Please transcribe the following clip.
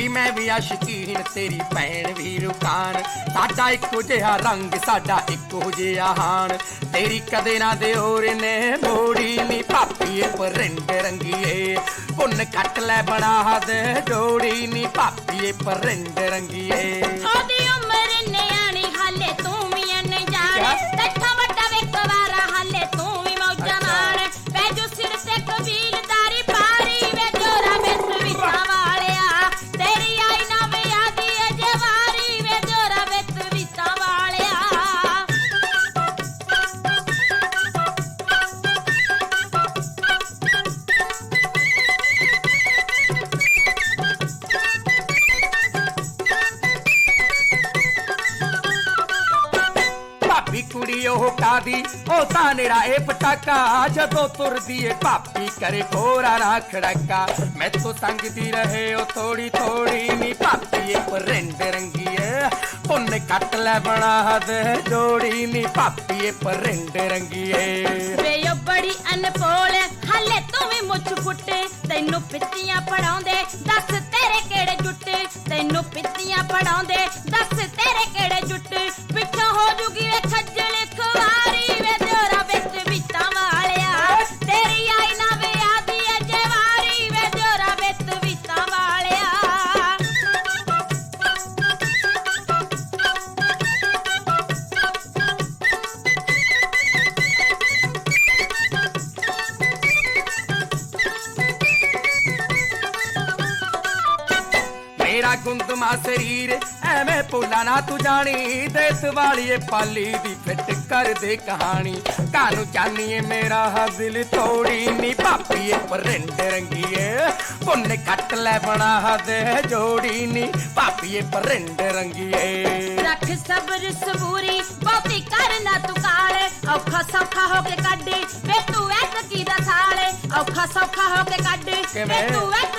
ਭਾਬੀ ਮੈਂ ਵੀ ਆਸ਼ਕੀਨ, ਤੇਰੀ ਭੈਣ ਵੀ ਰੁਕਾਨ। ਸਾਡਾ ਇੱਕੋ ਜਿਹਾ ਰੰਗ, ਸਾਡਾ ਇੱਕੋ ਜਿਹਾ ਹਾਣ ਤੇਰੀ ਕਦੇ ਨਾ ਦੇ ਹੋਰ ਨੇ ਮੋੜੀ ਨੀ ਭਾਬੀਏ ਪਰਿੰਡ ਰੰਗੀਏ। ਪੁੰਨ ਕੱਟ ਲੈ ਬਣਾ ਹਦ ਜੋੜੀ ਨੀ ਭਾਬੀਏ ਪਰਿੰਡ ਰੰਗੀਏ। ਭਾਬੀ ਕੁੜੀ ਉਹ ਕਾਦੀ, ਉਹ ਤਾਂ ਨੇੜਾ ਇਹ ਪਟਾਕਾ। ਜਦੋਂ ਤੁਰਦੀ ਏ ਭਾਬੀ ਕਰੇ ਕੋਰਾ ਨਾ ਖੜਕਾ। ਮੈਥੋਂ ਸੰਗਦੀ ਰਹੇ ਉਹ ਥੋੜੀ ਥੋੜੀ ਨੀ। ਭਾਬੀ ਏ ਪਰਿੰਡ ਰੰਗੀਏ ਪੁੰਨ ਕੱਟ ਲੈ ਬਣਾ ਹਦ। ਜੋੜੀ ਨੀ ਭਾਬੀ ਏ ਪਰਿੰਡ ਰੰਗੀਏ ਵੇ ਉਹ ਬੜੀ ਅਨਪੋਲ ਹਾਲੇ ਤੂੰ ਵੀ ਮੁੱਛ ਫੁੱਟੇ ਤੈਨੂੰ ਪਿੱਤੀਆਂ ਪੜਾਉਂਦੇ ਮੇਰਾ ਗੁੰਦਮਾ ਸਰੀਰ ਐਵੇਂ ਭੁੱਲਾ ਨਾ ਤੂੰ ਜਾਣੀ। ਦੇਸ ਵਾਲੀਏ ਪਾਲੀ ਦੀ ਫਿੱਟ ਕਰ ਦੇ ਕਹਾਣੀ ਕਾਨੂੰ ਜਾਨੀਏ ਮੇਰਾ ਹਾ ਦਿਲ ਤੋੜੀ ਨੀ। ਭਾਪੀਏ ਪਰਿੰਡ ਰੰਗੀਏ ਪੁੰਨ ਕੱਟ ਲੈ ਬਣਾ ਦੇ ਜੋੜੀ ਨੀ। ਭਾਪੀਏ ਪਰਿੰਡ ਰੰਗੀਏ। ਰੱਖ ਸਬਰ ਸਬੂਰੀ ਬਹੁਤੀ ਕਰ ਨਾ ਤੂੰ ਕਾਲੇ। ਔਖਾ ਸੌਖਾ ਹੋ ਕੇ ਕੱਢ ਵੇ ਤੂੰ ਐਤ ਕੀ ਦਾ ਸਾਲੇ। ਔਖਾ ਸੌਖਾ ਹੋ ਕੇ ਕੱਢ ਵੇ? ਤੂੰ ਐਤ